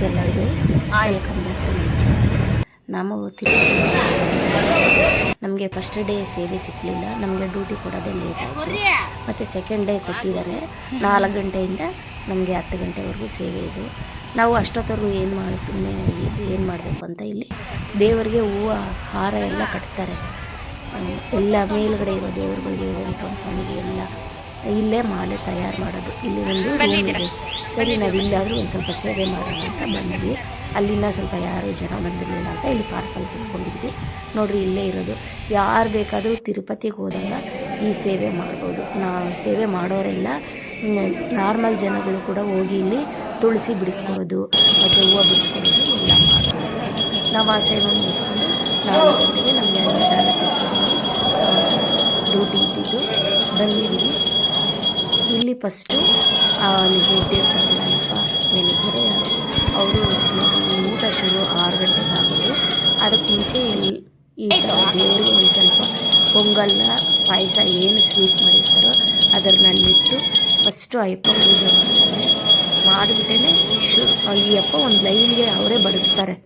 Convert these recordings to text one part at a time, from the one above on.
ಎಲ್ಲರಿಗೂ welcome back to ನಮಗೆ first day ಸೇವೆ ಸಿಕ್ಕಲಿಲ್ಲ ನಮಗೆ ಡ್ಯೂಟಿ ಕೊಡೋದೇ ಲೇಟ್ ಆಯಿತು ಮತ್ತು ಸೆಕೆಂಡ್ ಡೇ ಕೊಟ್ಟಿದ್ದಾರೆ ನಾಲ್ಕು ಗಂಟೆಯಿಂದ ನಮಗೆ ಹತ್ತು ಗಂಟೆವರೆಗೂ ಸೇವೆ ಇದು ನಾವು ಅಷ್ಟೊತ್ತವರೆಗೂ ಏನು ಮಾಡಿ ಸುಮ್ಮನೆ ಏನು ಮಾಡಬೇಕು ಅಂತ ಇಲ್ಲಿ ದೇವರಿಗೆ ಹೂವು ಹಾರ ಎಲ್ಲ ಕಟ್ತಾರೆ ಎಲ್ಲ ಮೇಲುಗಡೆ ಇರೋ ದೇವರುಗಳಿಗೆ ವೆಂಕಟರಮಣ ಸ್ವಾಮಿಗೆ ಎಲ್ಲ ಇಲ್ಲೇ ಮಾಲೆ ತಯಾರು ಮಾಡೋದು. ಇಲ್ಲಿ ಒಂದು ಇದೆ ಸರಿ ನಾವು ಇಲ್ಲಾದರೂ ಒಂದು ಸ್ವಲ್ಪ ಸೇವೆ ಮಾಡೋಣ ಅಂತ ಬಂದ್ವಿ. ಅಲ್ಲಿನ ಸ್ವಲ್ಪ ಯಾರು ಜನ ಬಂದಿರಲಿಲ್ಲ ಅಂತ ಇಲ್ಲಿ ಪಾರ್ಕಲ್ಲಿ ಕುತ್ಕೊಂಡಿದ್ವಿ. ನೋಡ್ರಿ ಇಲ್ಲೇ ಇರೋದು. ಯಾರು ಬೇಕಾದರೂ ತಿರುಪತಿಗೆ ಹೋದಾಗ ಈ ಸೇವೆ ಮಾಡ್ಬೋದು. ನಾ ಸೇವೆ ಮಾಡೋರೆಲ್ಲ ನಾರ್ಮಲ್ ಜನಗಳು ಕೂಡ ಹೋಗಿ ಇಲ್ಲಿ ತುಳಸಿ ಬಿಡಿಸ್ಬೋದು ಮತ್ತು ಹೂವು ಬಿಡಿಸ್ಕೊಳ್ಳೋದು ಎಲ್ಲ ಮಾಡ್ಬೋದು. ನಾವು ಆ ಸೇವೆ ಮುಗಿಸ್ಕೊಂಡು ನಾವು ಗಂಟೆಗೆ ನಮಗೆ ಅನ್ನದಾನ ಡ್ಯೂಟಿ ಇದ್ದಿದ್ದು. ಇಲ್ಲಿ ಫಸ್ಟು ಅಲ್ಲಿ ಇರ್ತಾರಲ್ಲ ಅಪ್ಪ ಮ್ಯಾನೇಜರೇ ಅವರು ಊಟ ಶುರು ಆರು ಗಂಟೆಗೆ ಆಗೋದು ಅದಕ್ಕೆ ಮುಂಚೆ ಈ ದೇವರಿಗೆ ಒಂದು ಸ್ವಲ್ಪ ಪೊಂಗಲ್ನ ಪಾಯಸ ಏನು ಸ್ವೀಟ್ ಮಾಡಿರ್ತಾರೋ ಅದರಲ್ಲಿಟ್ಟು ಫಸ್ಟು ಅಯ್ಯಪ್ಪ ಪೂಜೆ ಮಾಡ್ತಾರೆ ಮಾಡಿಬಿಟ್ಟೇ ಶು ಈ ಅಪ್ಪ ಒಂದು ಲೈನ್ಗೆ ಅವರೇ ಬಡಿಸ್ತಾರೆ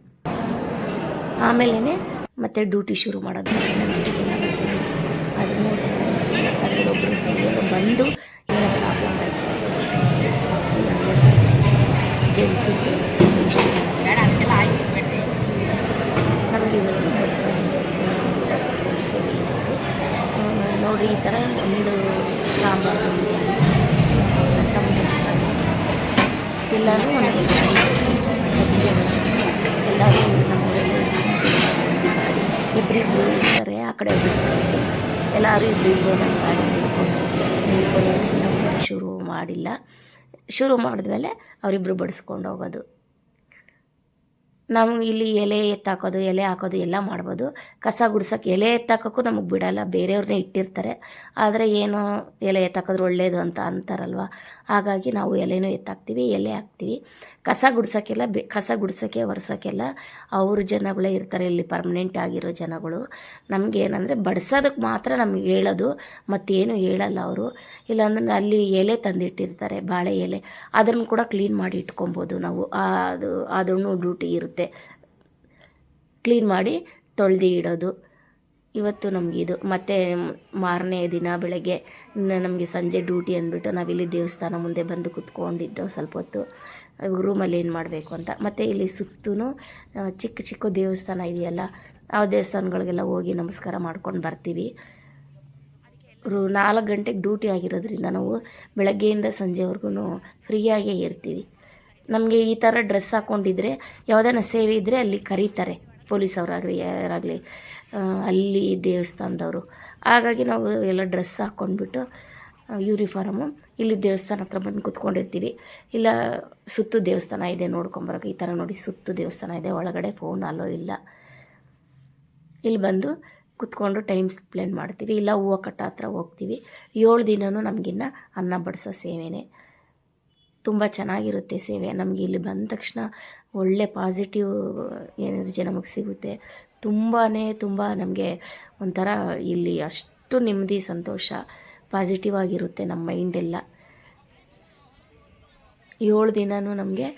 ಆಮೇಲೆ ಮತ್ತೆ ಡ್ಯೂಟಿ ಶುರು ಮಾಡೋದು ಅಷ್ಟು ಜನ ಬರ್ತಾರೆ ಅದು ಮೂರು ಜನ ಒಬ್ಬರು ಬಂದು ನಮಗೆ ನೋಡಿ ಈ ಥರ ಒಂದು ಸಾಂಬಾರು ಎಲ್ಲರೂ ಬಂದಿದೆ ಎಲ್ಲರೂ ನಮ್ಮೂರಲ್ಲಿ ಇಬ್ಬರಿಬ್ರು ಇರ್ತಾರೆ ಆ ಕಡೆ ಎಲ್ಲರೂ ಇಬ್ಬರಿಬ್ರು ನಮ್ಮ ಗಾಡಿ ನಿಂತ್ಕೊಂಡು ನಿಂತ್ಕೊಂಡು ಶುರು ಮಾಡಿಲ್ಲ ಶುರು ಮಾಡಿದ್ಮೇಲೆ ಅವರಿಬ್ಬರು ಬಡಿಸ್ಕೊಂಡು ಹೋಗೋದು. ನಾವು ಇಲ್ಲಿ ಎಲೆ ಎತ್ತಾಕೋದು, ಎಲೆ ಹಾಕೋದು ಎಲ್ಲ ಮಾಡ್ಬೋದು. ಕಸ ಗುಡ್ಸೋಕೆ ಎಲೆ ಎತ್ತಾಕೋಕ್ಕೂ ನಮಗೆ ಬಿಡಲ್ಲ ಬೇರೆಯವ್ರನ್ನೇ ಇಟ್ಟಿರ್ತಾರೆ. ಆದರೆ ಏನು ಎಲೆ ಎತ್ತಾಕೋದ್ರೆ ಒಳ್ಳೆಯದು ಅಂತ ಅಂತಾರಲ್ವ? ಹಾಗಾಗಿ ನಾವು ಎಲೆನೂ ಎತ್ತಾಕ್ತೀವಿ, ಎಲೆ ಹಾಕ್ತೀವಿ. ಕಸ ಗುಡ್ಸೋಕ್ಕೆಲ್ಲ ಬೆ, ಕಸ ಗುಡ್ಸೋಕ್ಕೆ, ಒರೆಸೋಕ್ಕೆಲ್ಲ ಅವ್ರ ಜನಗಳೇ ಇರ್ತಾರೆ, ಇಲ್ಲಿ ಪರ್ಮನೆಂಟ್ ಆಗಿರೋ ಜನಗಳು. ನಮ್ಗೆ ಏನಂದರೆ ಬಡ್ಸೋದಕ್ಕೆ ಮಾತ್ರ ನಮ್ಗೆ ಹೇಳೋದು, ಮತ್ತೇನು ಹೇಳಲ್ಲ ಅವರು. ಇಲ್ಲಾಂದ್ರೆ ಅಲ್ಲಿ ಎಲೆ ತಂದಿಟ್ಟಿರ್ತಾರೆ, ಬಾಳೆ ಎಲೆ. ಅದನ್ನು ಕೂಡ ಕ್ಲೀನ್ ಮಾಡಿ ಇಟ್ಕೊಬೋದು ನಾವು. ಅದು, ಅದನ್ನು ಡ್ಯೂಟಿ ಇರುತ್ತೆ. ಕ್ಲೀನ್ ಮಾಡಿ ತೊಳೆದು ಇಡೋದು. ಇವತ್ತು ನಮಗಿದು ಮತ್ತು ಮಾರನೇ ದಿನ ಬೆಳಗ್ಗೆ ನಮಗೆ ಸಂಜೆ ಡ್ಯೂಟಿ ಅಂದ್ಬಿಟ್ಟು ನಾವಿಲ್ಲಿ ದೇವಸ್ಥಾನ ಮುಂದೆ ಬಂದು ಕುತ್ಕೊಂಡಿದ್ದೆವು ಸ್ವಲ್ಪ ಹೊತ್ತು. ರೂಮಲ್ಲಿ ಏನು ಮಾಡಬೇಕು ಅಂತ. ಮತ್ತು ಇಲ್ಲಿ ಸುತ್ತೂ ಚಿಕ್ಕ ಚಿಕ್ಕ ದೇವಸ್ಥಾನ ಇದೆಯಲ್ಲ, ಆ ದೇವಸ್ಥಾನಗಳಿಗೆಲ್ಲ ಹೋಗಿ ನಮಸ್ಕಾರ ಮಾಡ್ಕೊಂಡು ಬರ್ತೀವಿ. ರೂ ನಾಲ್ಕು ಗಂಟೆಗೆ ಡ್ಯೂಟಿ ಆಗಿರೋದ್ರಿಂದ ನಾವು ಬೆಳಗ್ಗೆಯಿಂದ ಸಂಜೆವರೆಗೂ ಫ್ರೀಯಾಗೇ ಇರ್ತೀವಿ. ನಮಗೆ ಈ ಥರ ಡ್ರೆಸ್ ಹಾಕ್ಕೊಂಡಿದ್ರೆ ಯಾವುದಾನ ಸೇವೆ ಇದ್ದರೆ ಅಲ್ಲಿ ಕರೀತಾರೆ ಪೊಲೀಸ್ ಅವರಾಗಲಿ ಯಾರಾಗಲಿ ಅಲ್ಲಿ ದೇವಸ್ಥಾನದವರು. ಹಾಗಾಗಿ ನಾವು ಎಲ್ಲ ಡ್ರೆಸ್ ಹಾಕ್ಕೊಂಡ್ಬಿಟ್ಟು ಯೂನಿಫಾರಮು ಇಲ್ಲಿ ದೇವಸ್ಥಾನ ಹತ್ರ ಬಂದು ಕುತ್ಕೊಂಡಿರ್ತೀವಿ. ಇಲ್ಲ, ಸುತ್ತು ದೇವಸ್ಥಾನ ಇದೆ ನೋಡ್ಕೊಂಬರೋಕೆ ಈ ಥರ ನೋಡಿ ಸುತ್ತು ದೇವಸ್ಥಾನ ಇದೆ, ಒಳಗಡೆ ಫೋನ್ ಅಲ್ಲೋ ಇಲ್ಲ. ಇಲ್ಲಿ ಬಂದು ಕುತ್ಕೊಂಡು ಟೈಮ್ ಸ್ಪೆಂಡ್ ಮಾಡ್ತೀವಿ. ಇಲ್ಲ ಹೂವು ಕಟ್ಟ ಹತ್ರ ಹೋಗ್ತೀವಿ. ಏಳು ದಿನವೂ ನಮಗಿನ್ನ ಅನ್ನ ಬಡಿಸೋ ಸೇವೆನೇ. ತುಂಬ ಚೆನ್ನಾಗಿರುತ್ತೆ ಸೇವೆ. ನಮಗೆ ಇಲ್ಲಿ ಬಂದ ತಕ್ಷಣ ಒಳ್ಳೆ ಪಾಸಿಟಿವ್ ಎನರ್ಜಿ ನಮಗೆ ಸಿಗುತ್ತೆ. ತುಂಬಾ ತುಂಬ ನಮಗೆ ಒಂಥರ ಇಲ್ಲಿ ಅಷ್ಟು ನೆಮ್ಮದಿ, ಸಂತೋಷ ಪಾಸಿಟಿವ್ ಆಗಿರುತ್ತೆ ನಮ್ಮ ಮೈಂಡೆಲ್ಲ ಏಳು ದಿನವೂ ನಮಗೆ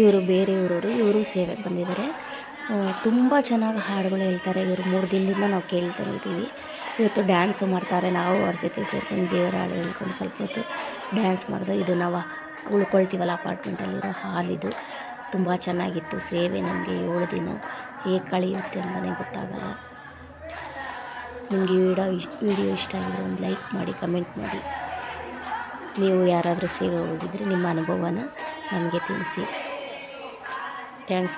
ಇವರು ಬೇರೆ ಊರವರು, ಇವರು ಸೇವೆಗೆ ಬಂದಿದ್ದಾರೆ. ತುಂಬ ಚೆನ್ನಾಗಿ ಹಾಡುಗಳು ಹೇಳ್ತಾರೆ. ಇವರು ಮೂರು ದಿನದಿಂದ ನಾವು ಕೇಳ್ತಾ ಇದ್ದೀವಿ. ಇವತ್ತು ಡ್ಯಾನ್ಸ್ ಮಾಡ್ತಾರೆ. ನಾವು ಅವ್ರ ಜೊತೆ ಸೇರ್ಕೊಂಡು ದೇವರ ಹಾಡು ಹೇಳ್ಕೊಂಡು ಸ್ವಲ್ಪ ಹೊತ್ತು ಡ್ಯಾನ್ಸ್ ಮಾಡಿದೆ ಇದು ನಾವು ಉಳ್ಕೊಳ್ತೀವಲ್ಲ ಅಪಾರ್ಟ್ಮೆಂಟಲ್ಲಿರೋ ಹಾಲ್ ಇದು. ತುಂಬ ಚೆನ್ನಾಗಿತ್ತು. ಸೇವೆ ನಮಗೆ ಏಳು ದಿನ ಹೇಗೆ ಕಳೆಯುತ್ತೆ ಅಂತಲೇ ಗೊತ್ತಾಗಲ್ಲ. ನಿಮಗೆ ವಿಡಿಯೋ ವಿಡಿಯೋ ಇಷ್ಟ ಆಗಿದ್ರೆ ಒಂದು ಲೈಕ್ ಮಾಡಿ, ಕಮೆಂಟ್ ಮಾಡಿ. ನೀವು ಯಾರಾದರೂ ಸೇವೆ ಹೋಗಿದ್ರೆ ನಿಮ್ಮ ಅನುಭವನ ನಮಗೆ ತಿಳಿಸಿ. ಥ್ಯಾಂಕ್ಸ್